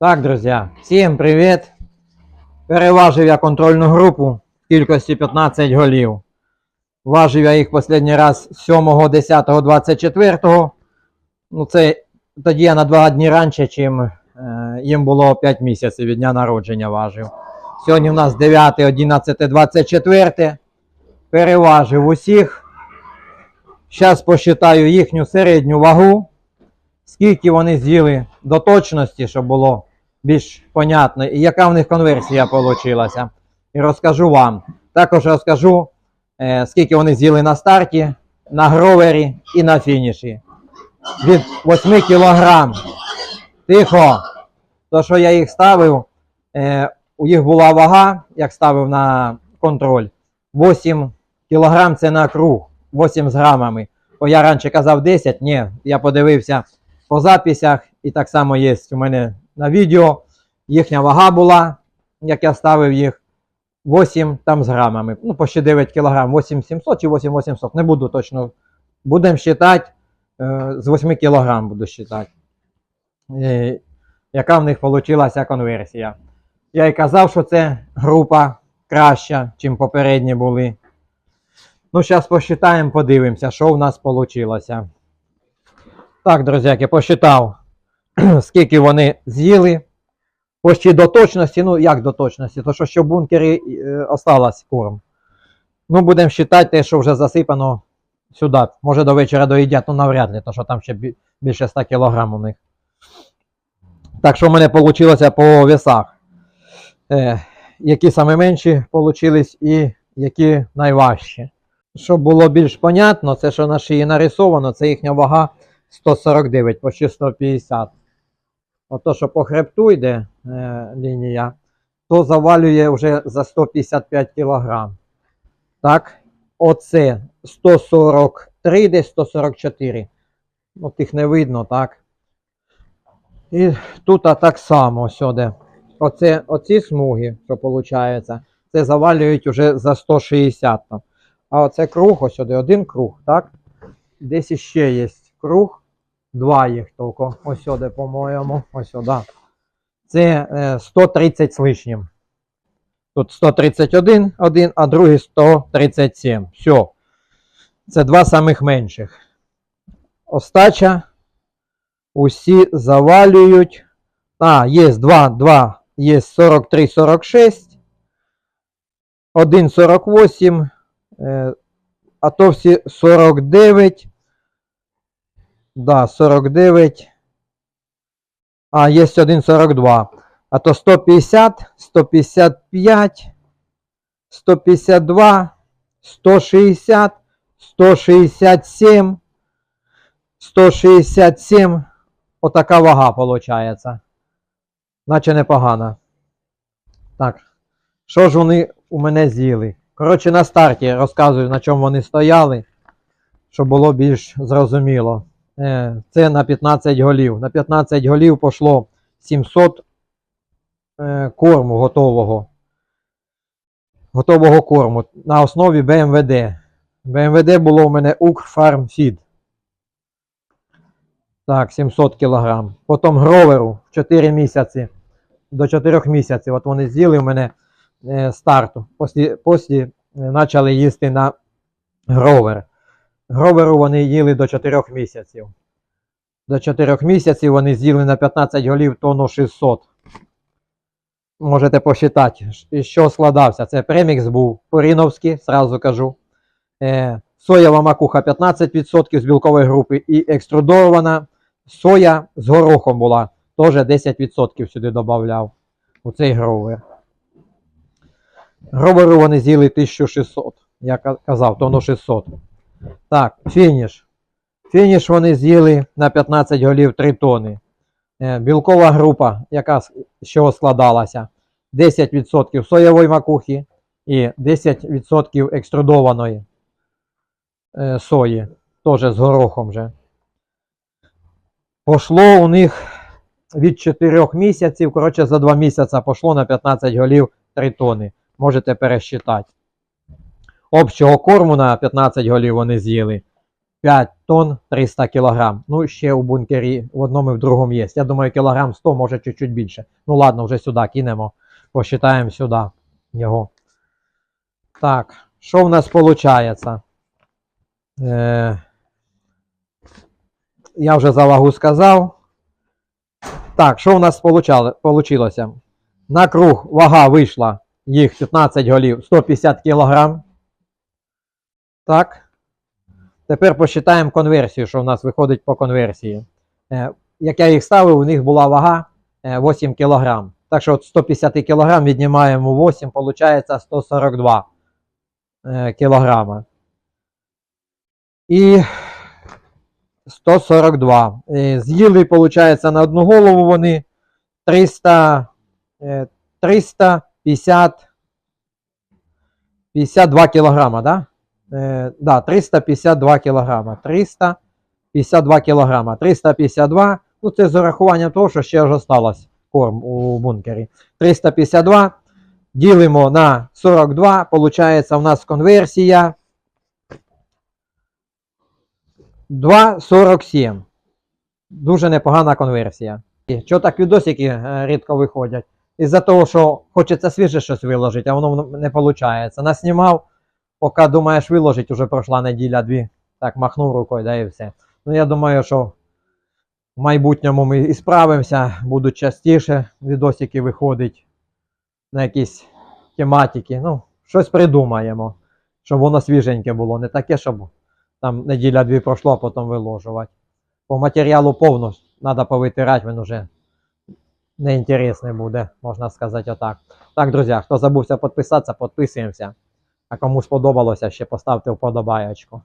Так, друзі, всім привіт! Переважив я контрольну групу в кількості 15 голів. Важив я їх останній раз 7, 10, 24. Ну, це тоді я на 2 дні раніше, чим е, їм було 5 місяців від дня народження важив. Сьогодні в нас 9, 11, 24. Переважив усіх. Зараз посчитаю їхню середню вагу скільки вони з'їли до точності, щоб було більш понятно, і яка в них конверсія вийшла. І розкажу вам. Також розкажу, е, скільки вони з'їли на старті, на гровері і на фініші. Від 8 кілограм. Тихо. То, що я їх ставив, е, у їх була вага, як ставив на контроль. 8 кілограм це на круг, 8 з грамами. Бо я раніше казав 10, ні, я подивився по записях, і так само є у мене на відео. Їхня вага була, як я ставив їх, 8 там з грамами. Ну, почти 9 кг, 8700 чи 8800, не буду точно. Будемо вважати, е, з 8 кг буду вважати. Е, яка в них вийшла конверсія. Я і казав, що це група краща, чим попередні були. Ну, зараз посчитаємо, подивимося, що в нас вийшло. Так, друзяки, посчитав, скільки вони з'їли. Почти до точності, ну як до точності, то що ще в бункері е, осталось корм. Ну, будемо вважати те, що вже засипано сюди. Може до вечора доїдять, ну навряд ли, то що там ще більше 100 кг у них. Так що в мене вийшло по весах. Е, які саме менші вийшли і які найважчі. Щоб було більш понятно, це що на шиї нарисовано, це їхня вага 149, почти 150. Ото, що по хребту йде е, лінія, то завалює вже за 155 кг. Так, оце 143, десь 144. Ну, тих не видно, так. І тут а так само сюди. Оце, оці смуги, що виходить, це завалюють вже за 160 там. А оце круг, ось сюди, один круг, так? Десь іще є круг. Два їх тільки. Ось сюди, по-моєму. Ось сюди. Це е, 130 з лишнім. Тут 131, один, а другий 137. Все. Це два самих менших. Остача. Усі завалюють. А, є два, два. Є 43, 46. 1, 48. Е, а то всі 49. Да, 49. А, є 1,42. А то 150, 155, 152, 160, 167, 167. Отака вага виходить. Наче непогана. Так. Що ж вони у мене з'їли? Коротше, на старті розказую, на чому вони стояли, щоб було більш зрозуміло. Е, Це на 15 голів. На 15 голів пішло 700 е, корму готового. Готового корму на основі БМВД. БМВД було у мене Укрфармфід. Так, 700 кг. Потім гроверу 4 місяці. До 4 місяців. От вони з'їли у мене е, старту. Після, після почали їсти на гровер. Гроверу вони їли до 4 місяців. До 4 місяців вони з'їли на 15 голів тонну 600. Можете посчитати, що складався. Це премікс був поріновський, зразу кажу. Е, соєва макуха 15% з білкової групи і екструдована соя з горохом була. Теж 10% сюди додавав у цей гровер. Гроверу вони з'їли 1600. Я казав, тонну 600. Так, фініш. Фініш вони з'їли на 15 голів 3 тони. Е, Білкова група, яка з чого складалася, 10% соєвої макухи і 10% екструдованої е, сої, теж з горохом же. Пошло у них від 4 місяців, коротше, за 2 місяці пошло на 15 голів 3 тони. Можете пересчитати. Общого корму на 15 голів вони з'їли 5 тонн 300 кілограм. Ну, ще у бункері в одному і в другому є. Я думаю, кілограм 100, може чуть-чуть більше. Ну ладно, вже сюди кинемо. Посчитаємо сюди його. Так, що в нас виходить? Е, я вже за вагу сказав. Так, що у нас вийшло? На круг вага вийшла їх 15 голів 150 кг. Так. Тепер посчитаємо конверсію, що у нас виходить по конверсії. Е, як я їх ставив, у них була вага е, 8 кг. Так що от 150 кг віднімаємо 8, виходить 142 е, кг. І 142. Е, З'їли, виходить, на одну голову вони 300, е, 350 52 кілограма, да? Е, да, 352 кілограма. 352 кілограма. 352, ну це з урахуванням того, що ще ж осталось корм у бункері. 352 ділимо на 42, получається у нас конверсія 2,47. Дуже непогана конверсія. Чого так відосики е, рідко виходять? Із-за того, що хочеться свіже щось виложити, а воно не виходить. Наснімав, поки думаєш виложити, вже пройшла неділя-дві. Так, махнув рукою, да і все. Ну, я думаю, що в майбутньому ми і справимося, будуть частіше відосики виходить на якісь тематики. Ну, щось придумаємо, щоб воно свіженьке було. Не таке, щоб там неділя-дві пройшло, а потім виложувати. По матеріалу повно треба повитирати, він уже неінтересний буде, можна сказати отак. Так, друзі, хто забувся підписатися, підписуємося. А кому сподобалося, ще поставте вподобаєчку.